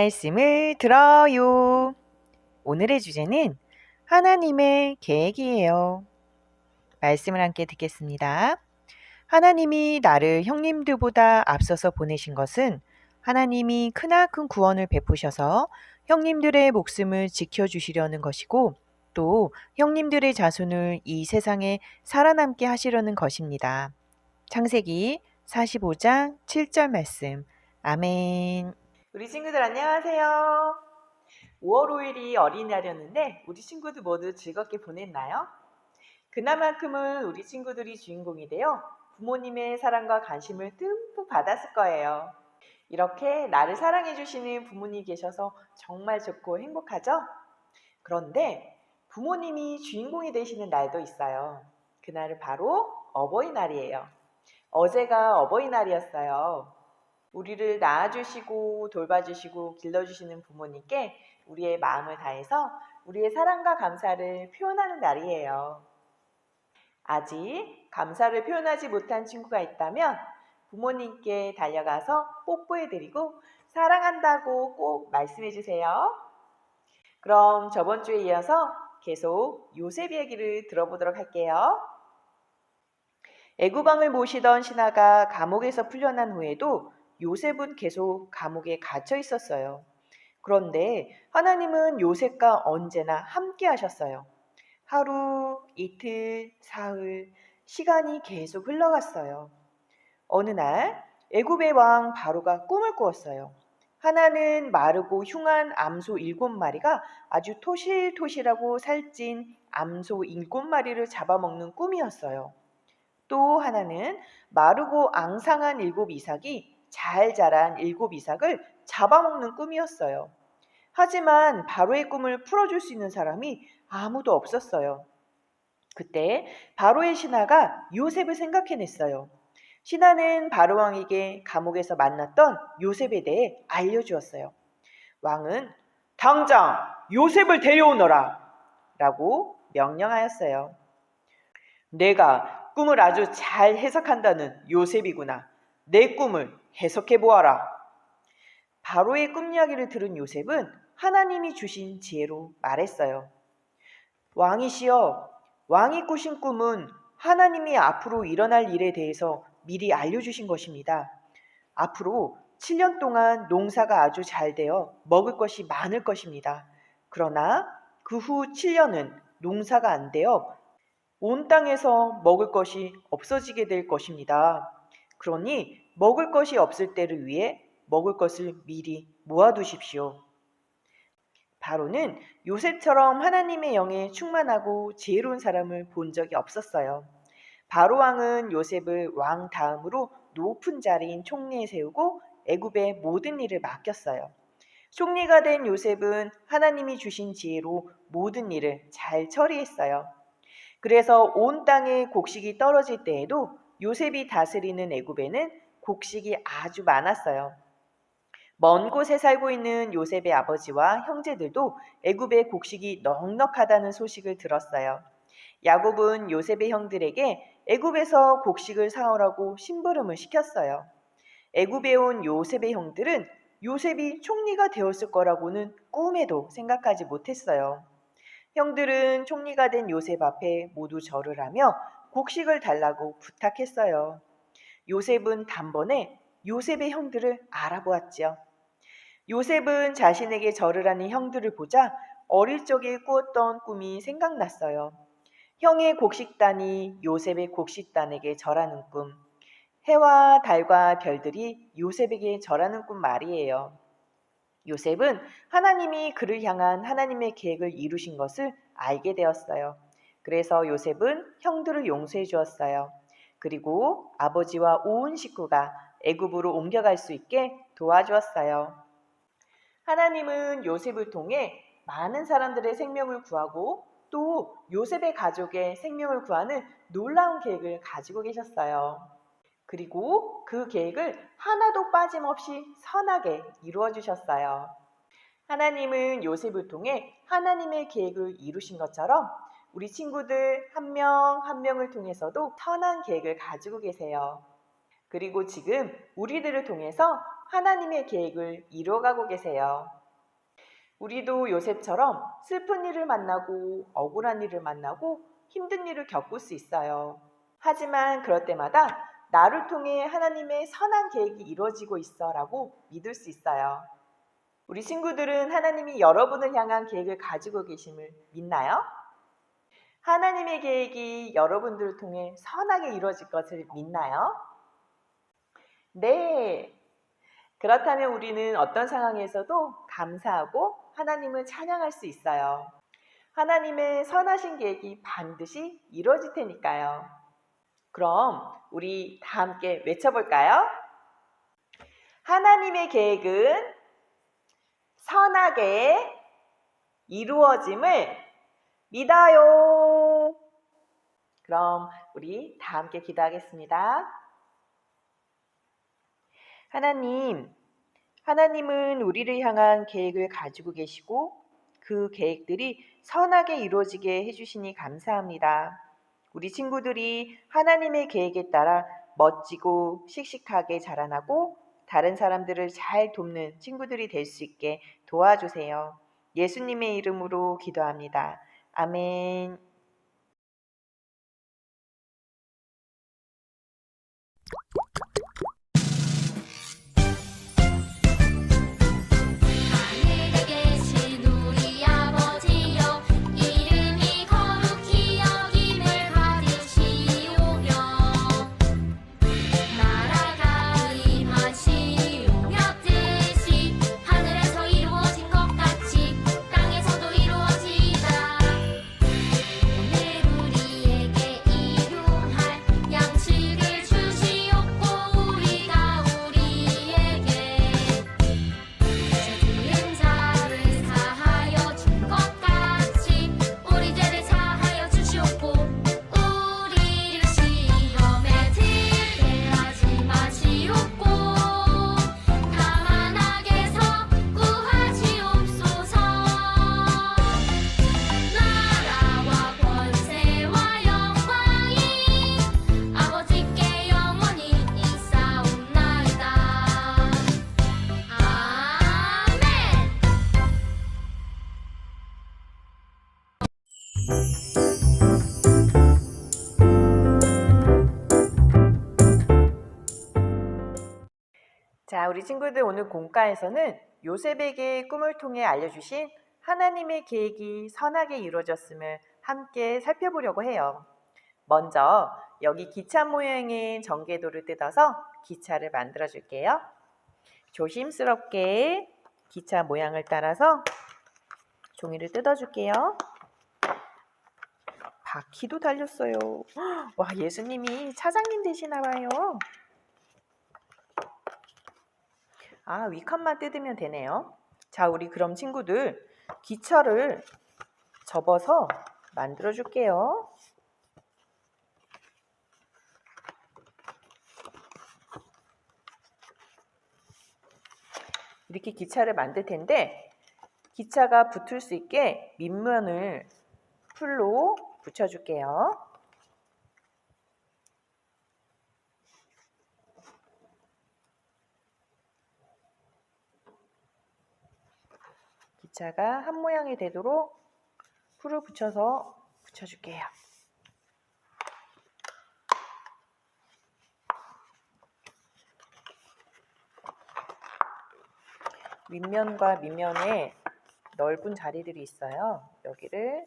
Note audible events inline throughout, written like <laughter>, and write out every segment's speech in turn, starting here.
말씀을 들어요. 오늘의 주제는 하나님의 계획이에요. 말씀을 함께 듣겠습니다. 하나님이 나를 형님들보다 앞서서 보내신 것은 하나님이 크나큰 구원을 베푸셔서 형님들의 목숨을 지켜주시려는 것이고 또 형님들의 자손을 이 세상에 살아남게 하시려는 것입니다. 창세기 45장 7절 말씀. 아멘. 우리 친구들 안녕하세요. 5월 5일이 어린이날이었는데 우리 친구들 모두 즐겁게 보냈나요? 그날만큼은 우리 친구들이 주인공이 되어 부모님의 사랑과 관심을 듬뿍 받았을 거예요. 이렇게 나를 사랑해 주시는 부모님이 계셔서 정말 좋고 행복하죠? 그런데 부모님이 주인공이 되시는 날도 있어요. 그날은 바로 어버이날이에요. 어제가 어버이날이었어요. 우리를 낳아주시고 돌봐주시고 길러주시는 부모님께 우리의 마음을 다해서 우리의 사랑과 감사를 표현하는 날이에요. 아직 감사를 표현하지 못한 친구가 있다면 부모님께 달려가서 뽀뽀해드리고 사랑한다고 꼭 말씀해주세요. 그럼 저번 주에 이어서 계속 요셉 이야기를 들어보도록 할게요. 애구방을 모시던 신하가 감옥에서 풀려난 후에도 요셉은 계속 감옥에 갇혀 있었어요. 그런데 하나님은 요셉과 언제나 함께 하셨어요. 하루, 이틀, 사흘, 시간이 계속 흘러갔어요. 어느 날 애굽의 왕 바로가 꿈을 꾸었어요. 하나는 마르고 흉한 암소 일곱 마리가 아주 토실토실하고 살찐 암소 일곱 마리를 잡아먹는 꿈이었어요. 또 하나는 마르고 앙상한 일곱 이삭이 잘 자란 일곱 이삭을 잡아먹는 꿈이었어요. 하지만 바로의 꿈을 풀어줄 수 있는 사람이 아무도 없었어요. 그때 바로의 신하가 요셉을 생각해냈어요. 신하는 바로 왕에게 감옥에서 만났던 요셉에 대해 알려주었어요. 왕은 당장 요셉을 데려오너라! 라고 명령하였어요. 내가 꿈을 아주 잘 해석한다는 요셉이구나. 내 꿈을 해석해 보아라. 바로의 꿈 이야기를 들은 요셉은 하나님이 주신 지혜로 말했어요. 왕이시여, 왕이 꾸신 꿈은 하나님이 앞으로 일어날 일에 대해서 미리 알려주신 것입니다. 앞으로 7년 동안 농사가 아주 잘 되어 먹을 것이 많을 것입니다. 그러나 그 후 7년은 농사가 안 되어 온 땅에서 먹을 것이 없어지게 될 것입니다. 그러니 먹을 것이 없을 때를 위해 먹을 것을 미리 모아두십시오. 바로는 요셉처럼 하나님의 영에 충만하고 지혜로운 사람을 본 적이 없었어요. 바로 왕은 요셉을 왕 다음으로 높은 자리인 총리에 세우고 애굽의 모든 일을 맡겼어요. 총리가 된 요셉은 하나님이 주신 지혜로 모든 일을 잘 처리했어요. 그래서 온 땅에 곡식이 떨어질 때에도 요셉이 다스리는 애굽에는 곡식이 아주 많았어요. 먼 곳에 살고 있는 요셉의 아버지와 형제들도 애굽의 곡식이 넉넉하다는 소식을 들었어요. 야곱은 요셉의 형들에게 애굽에서 곡식을 사오라고 심부름을 시켰어요. 애굽에 온 요셉의 형들은 요셉이 총리가 되었을 거라고는 꿈에도 생각하지 못했어요. 형들은 총리가 된 요셉 앞에 모두 절을 하며 곡식을 달라고 부탁했어요. 요셉은 단번에 요셉의 형들을 알아보았지요. 요셉은 자신에게 절을 하는 형들을 보자 어릴 적에 꾸었던 꿈이 생각났어요. 형의 곡식단이 요셉의 곡식단에게 절하는 꿈. 해와 달과 별들이 요셉에게 절하는 꿈 말이에요. 요셉은 하나님이 그를 향한 하나님의 계획을 이루신 것을 알게 되었어요. 그래서 요셉은 형들을 용서해 주었어요. 그리고 아버지와 온 식구가 애굽으로 옮겨갈 수 있게 도와주었어요. 하나님은 요셉을 통해 많은 사람들의 생명을 구하고 또 요셉의 가족의 생명을 구하는 놀라운 계획을 가지고 계셨어요. 그리고 그 계획을 하나도 빠짐없이 선하게 이루어 주셨어요. 하나님은 요셉을 통해 하나님의 계획을 이루신 것처럼 우리 친구들 한명한 명을 통해서도 선한 계획을 가지고 계세요. 그리고 지금 우리들을 통해서 하나님의 계획을 이루어가고 계세요. 우리도 요셉처럼 슬픈 일을 만나고 억울한 일을 만나고 힘든 일을 겪을 수 있어요. 하지만 그럴 때마다 나를 통해 하나님의 선한 계획이 이루어지고 있어 라고 믿을 수 있어요. 우리 친구들은 하나님이 여러분을 향한 계획을 가지고 계심을 믿나요? 하나님의 계획이 여러분들을 통해 선하게 이루어질 것을 믿나요? 네. 그렇다면 우리는 어떤 상황에서도 감사하고 하나님을 찬양할 수 있어요. 하나님의 선하신 계획이 반드시 이루어질 테니까요. 그럼 우리 다 함께 외쳐볼까요? 하나님의 계획은 선하게 이루어짐을 믿어요. 그럼 우리 다 함께 기도하겠습니다. 하나님, 하나님은 우리를 향한 계획을 가지고 계시고 그 계획들이 선하게 이루어지게 해주시니 감사합니다. 우리 친구들이 하나님의 계획에 따라 멋지고 씩씩하게 자라나고 다른 사람들을 잘 돕는 친구들이 될 수 있게 도와주세요. 예수님의 이름으로 기도합니다. 아멘. 자, 우리 친구들 오늘 공과에서는 요셉에게 꿈을 통해 알려주신 하나님의 계획이 선하게 이루어졌음을 함께 살펴보려고 해요. 먼저 여기 기차 모양의 전개도를 뜯어서 기차를 만들어 줄게요. 조심스럽게 기차 모양을 따라서 종이를 뜯어 줄게요. 바퀴도 달렸어요. <gasps> 와, 예수님이 차장님 되시나 봐요. 아, 위칸만 뜯으면 되네요. 자, 우리 그럼 친구들 기차를 접어서 만들어 줄게요. 이렇게 기차를 만들 텐데 기차가 붙을 수 있게 밑면을 풀로 붙여줄게요. 기차가 한 모양이 되도록 풀을 붙여서 붙여줄게요. 윗면과 밑면에 넓은 자리들이 있어요. 여기를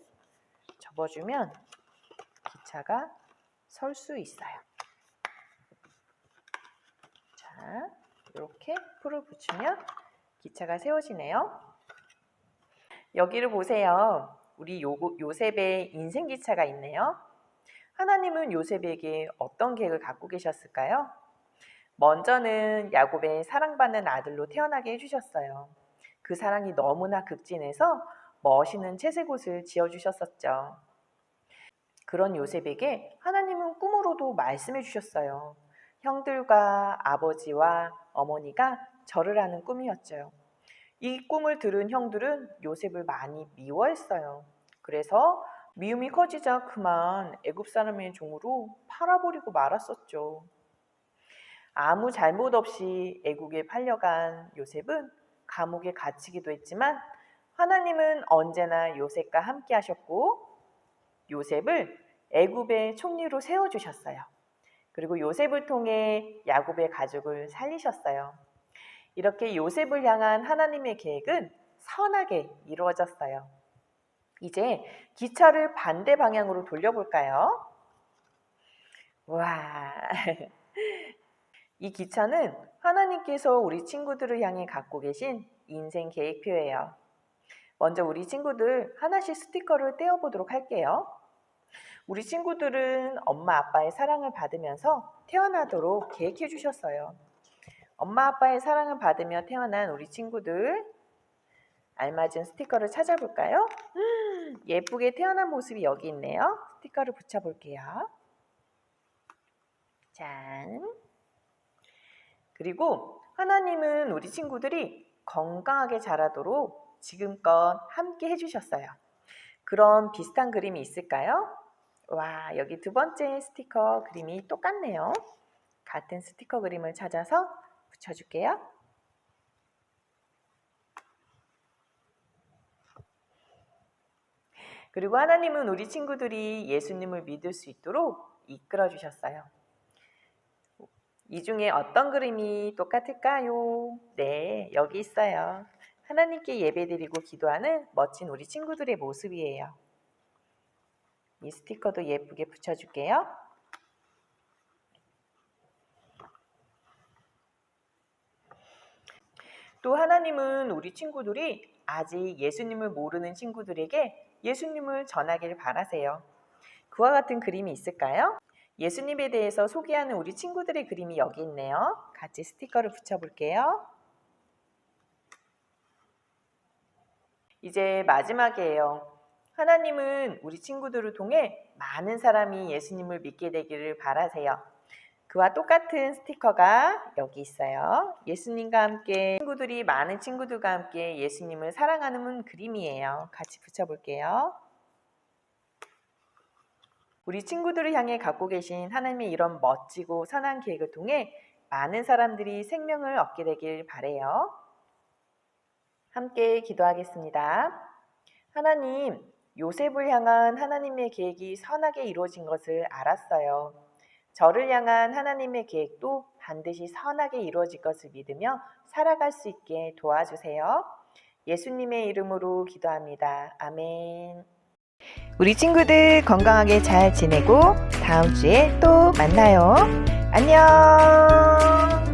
접어주면 기차가 설 수 있어요. 자, 이렇게 풀을 붙이면 기차가 세워지네요. 여기를 보세요. 우리 요, 요셉의 인생 기차가 있네요. 하나님은 요셉에게 어떤 계획을 갖고 계셨을까요? 먼저는 야곱의 사랑받는 아들로 태어나게 해주셨어요. 그 사랑이 너무나 극진해서 멋있는 채색옷을 지어주셨었죠. 그런 요셉에게 하나님은 꿈으로도 말씀해 주셨어요. 형들과 아버지와 어머니가 절을 하는 꿈이었죠. 이 꿈을 들은 형들은 요셉을 많이 미워했어요. 그래서 미움이 커지자 그만 애굽 사람의 종으로 팔아버리고 말았었죠. 아무 잘못 없이 애국에 팔려간 요셉은 감옥에 갇히기도 했지만 하나님은 언제나 요셉과 함께 하셨고 요셉을 애굽의 총리로 세워 주셨어요. 그리고 요셉을 통해 야곱의 가족을 살리셨어요. 이렇게 요셉을 향한 하나님의 계획은 선하게 이루어졌어요. 이제 기차를 반대 방향으로 돌려볼까요? 와. <laughs> 이 기차는 하나님께서 우리 친구들을 향해 갖고 계신 인생 계획표예요. 먼저 우리 친구들 하나씩 스티커를 떼어보도록 할게요. 우리 친구들은 엄마 아빠의 사랑을 받으면서 태어나도록 계획해 주셨어요. 엄마 아빠의 사랑을 받으며 태어난 우리 친구들 알맞은 스티커를 찾아볼까요? 음, <gasps> 예쁘게 태어난 모습이 여기 있네요. 스티커를 붙여볼게요. 짠. 그리고 하나님은 우리 친구들이 건강하게 자라도록 지금껏 함께 해주셨어요. 그런 비슷한 그림이 있을까요? 와, 여기 두 번째 스티커 그림이 똑같네요. 같은 스티커 그림을 찾아서 붙여줄게요. 그리고 하나님은 우리 친구들이 예수님을 믿을 수 있도록 이끌어 주셨어요. 이 중에 어떤 그림이 똑같을까요? 네, 여기 있어요. 하나님께 예배드리고 기도하는 멋진 우리 친구들의 모습이에요. 이 스티커도 예쁘게 붙여줄게요. 또 하나님은 우리 친구들이 아직 예수님을 모르는 친구들에게 예수님을 전하기를 바라세요. 그와 같은 그림이 있을까요? 예수님에 대해서 소개하는 우리 친구들의 그림이 여기 있네요. 같이 스티커를 붙여볼게요. 이제 마지막이에요. 하나님은 우리 친구들을 통해 많은 사람이 예수님을 믿게 되기를 바라세요. 그와 똑같은 스티커가 여기 있어요. 예수님과 함께 친구들이 많은 친구들과 함께 예수님을 사랑하는 그림이에요. 같이 붙여볼게요. 우리 친구들을 향해 갖고 계신 하나님의 이런 멋지고 선한 계획을 통해 많은 사람들이 생명을 얻게 되길 바래요. 함께 기도하겠습니다. 하나님, 요셉을 향한 하나님의 계획이 선하게 이루어진 것을 알았어요. 저를 향한 하나님의 계획도 반드시 선하게 이루어질 것을 믿으며 살아갈 수 있게 도와주세요. 예수님의 이름으로 기도합니다. 아멘. 우리 친구들 건강하게 잘 지내고 다음 주에 또 만나요. 안녕.